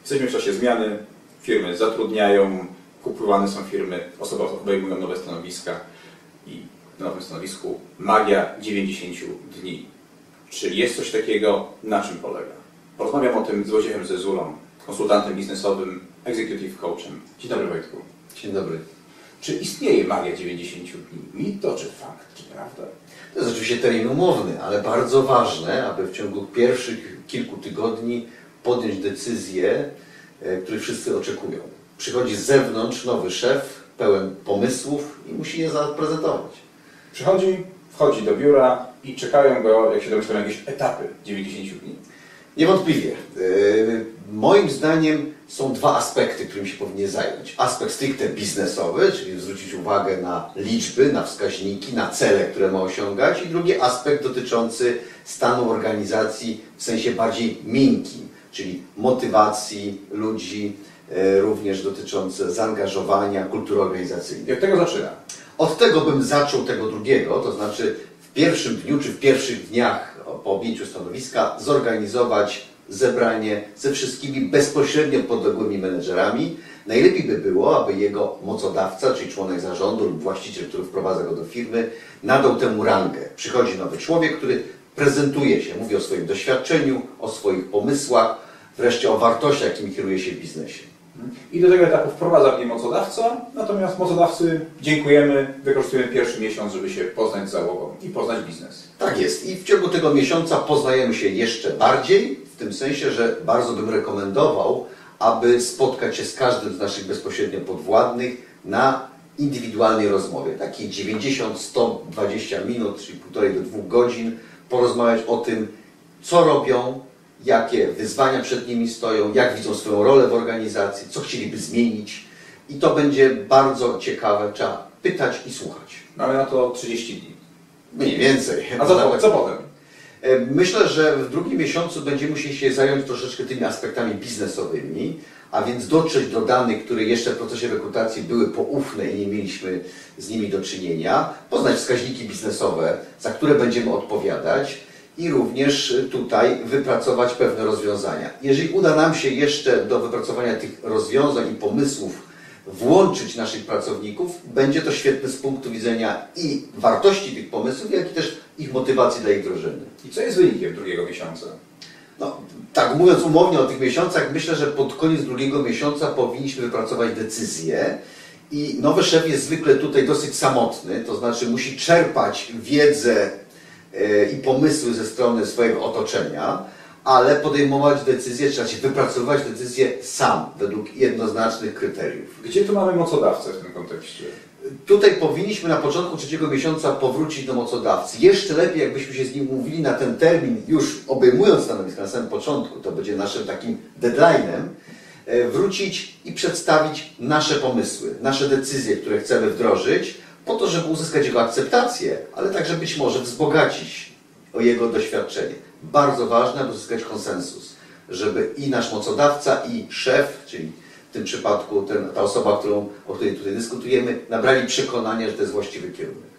Jesteśmy w czasie zmiany, firmy zatrudniają, kupowane są firmy, osoby obejmują nowe stanowiska i na nowym stanowisku magia 90 dni. Czy jest coś takiego, na czym polega? Porozmawiam o tym z Wojciechem Zezulą, konsultantem biznesowym, executive coachem. Dzień dobry Wojtku. Dzień dobry. Czy istnieje magia 90 dni? Mit to czy fakt, czy prawda? To jest oczywiście termin umowny, ale bardzo ważne, aby w ciągu pierwszych kilku tygodni podjąć decyzje, które wszyscy oczekują. Przychodzi z zewnątrz nowy szef, pełen pomysłów i musi je zaprezentować. Przychodzi, wchodzi do biura i czekają go, jak się domyślam, jakieś etapy 90 dni. Niewątpliwie. E, Moim zdaniem są dwa aspekty, którymi się powinien zająć. Aspekt stricte biznesowy, czyli zwrócić uwagę na liczby, na wskaźniki, na cele, które ma osiągać. I drugi aspekt dotyczący stanu organizacji w sensie bardziej miękkim, czyli motywacji ludzi, e, również dotyczące zaangażowania, kultury organizacyjnej. Od tego zaczyna. Od tego bym zaczął tego drugiego, to znaczy w pierwszym dniu czy w pierwszych dniach po objęciu stanowiska zorganizować zebranie ze wszystkimi bezpośrednio podległymi menedżerami. Najlepiej by było, aby jego mocodawca, czyli członek zarządu lub właściciel, który wprowadza go do firmy, nadał temu rangę. Przychodzi nowy człowiek, który prezentuje się, mówi o swoim doświadczeniu, o swoich pomysłach, wreszcie o wartościach, jakimi kieruje się w biznesie. I do tego etapu wprowadza mnie mocodawca, natomiast mocodawcy dziękujemy, wykorzystujemy pierwszy miesiąc, żeby się poznać z załogą i poznać biznes. Tak jest. I w ciągu tego miesiąca poznajemy się jeszcze bardziej, w tym sensie, że bardzo bym rekomendował, aby spotkać się z każdym z naszych bezpośrednio podwładnych na indywidualnej rozmowie. Takich 90-120 minut, czyli półtorej do dwóch godzin, porozmawiać o tym, co robią, jakie wyzwania przed nimi stoją, jak widzą swoją rolę w organizacji, co chcieliby zmienić. I to będzie bardzo ciekawe. Trzeba pytać i słuchać. Mamy na to 30 dni. Mniej więcej. A co, co potem? E, Myślę, że w drugim miesiącu będziemy musieli się zająć troszeczkę tymi aspektami biznesowymi, a więc dotrzeć do danych, które jeszcze w procesie rekrutacji były poufne i nie mieliśmy z nimi do czynienia, poznać wskaźniki biznesowe, za które będziemy odpowiadać i również tutaj wypracować pewne rozwiązania. Jeżeli uda nam się jeszcze do wypracowania tych rozwiązań i pomysłów włączyć naszych pracowników, będzie to świetne z punktu widzenia i wartości tych pomysłów, jak i też ich motywacji dla ich wdrożenia. I co jest wynikiem drugiego miesiąca? No, tak, mówiąc umownie o tych miesiącach, myślę, że pod koniec drugiego miesiąca powinniśmy wypracować decyzję i nowy szef jest zwykle tutaj dosyć samotny, to znaczy musi czerpać wiedzę e, i pomysły ze strony swojego otoczenia, ale podejmować decyzje, trzeba się wypracowywać decyzje sam, według jednoznacznych kryteriów. Gdzie tu mamy mocodawcę w tym kontekście? Tutaj powinniśmy na początku trzeciego miesiąca powrócić do mocodawcy. Jeszcze lepiej, jakbyśmy się z nim umówili na ten termin, już obejmując stanowisko na samym początku, to będzie naszym takim deadline'em, e, wrócić i przedstawić nasze pomysły, nasze decyzje, które chcemy wdrożyć, po to, żeby uzyskać jego akceptację, ale także być może wzbogacić o jego doświadczenie. Bardzo ważne, aby uzyskać konsensus, żeby i nasz mocodawca, i szef, czyli w tym przypadku ten, ta osoba, którą, o której tutaj dyskutujemy, nabrali przekonania, że to jest właściwy kierunek.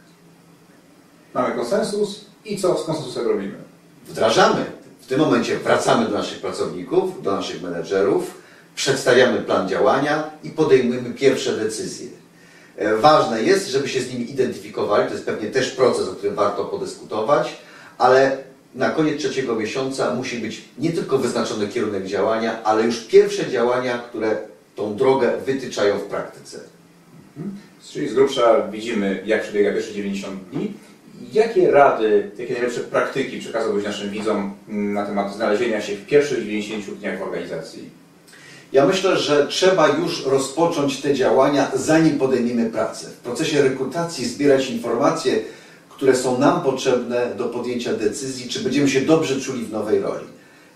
Mamy konsensus i co z konsensusem robimy? Wdrażamy. W tym momencie wracamy do naszych pracowników, do naszych menedżerów, przedstawiamy plan działania i podejmujemy pierwsze decyzje. E, Ważne jest, żeby się z nimi identyfikowali, to jest pewnie też proces, o którym warto podyskutować, ale na koniec trzeciego miesiąca musi być nie tylko wyznaczony kierunek działania, ale już pierwsze działania, które tą drogę wytyczają w praktyce. Czyli z grubsza widzimy, jak przebiega pierwsze 90 dni. Jakie rady, jakie najlepsze praktyki przekazałbyś naszym widzom mm, na temat znalezienia się w pierwszych 90 dniach w organizacji? Ja myślę, że trzeba już rozpocząć te działania, zanim podejmiemy pracę. W procesie rekrutacji zbierać informacje, które są nam potrzebne do podjęcia decyzji, czy będziemy się dobrze czuli w nowej roli.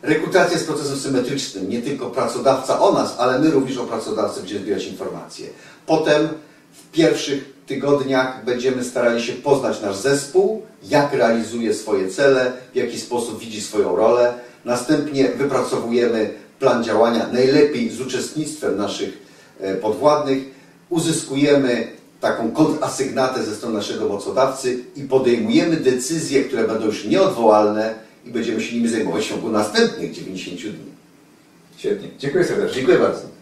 Rekrutacja jest procesem symetrycznym, nie tylko pracodawca o nas, ale my również o pracodawcy będziemy zbierać informacje. Potem w pierwszych tygodniach będziemy starali się poznać nasz zespół, jak realizuje swoje cele, w jaki sposób widzi swoją rolę. Następnie wypracowujemy plan działania, najlepiej z uczestnictwem naszych e, podwładnych. Uzyskujemy taką kontrasygnatę ze strony naszego mocodawcy i podejmujemy decyzje, które będą już nieodwołalne i będziemy się nimi zajmować w ciągu następnych 90 dni. Świetnie. Dziękuję serdecznie. Dziękuję bardzo.